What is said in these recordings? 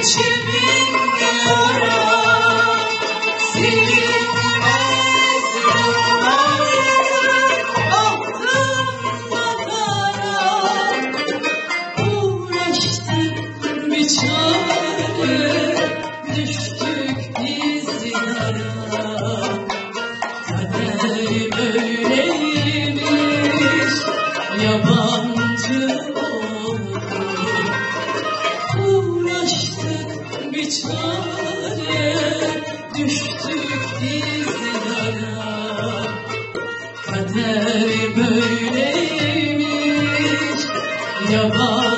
It's you. çare düştük biz Kader böyleymiş. Yaban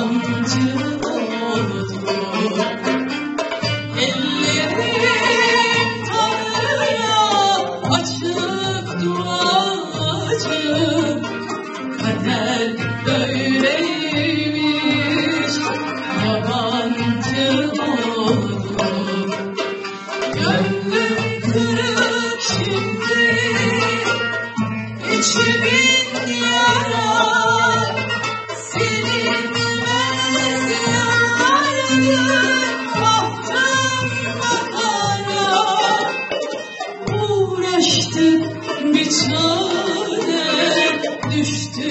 çare düştü.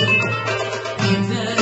真够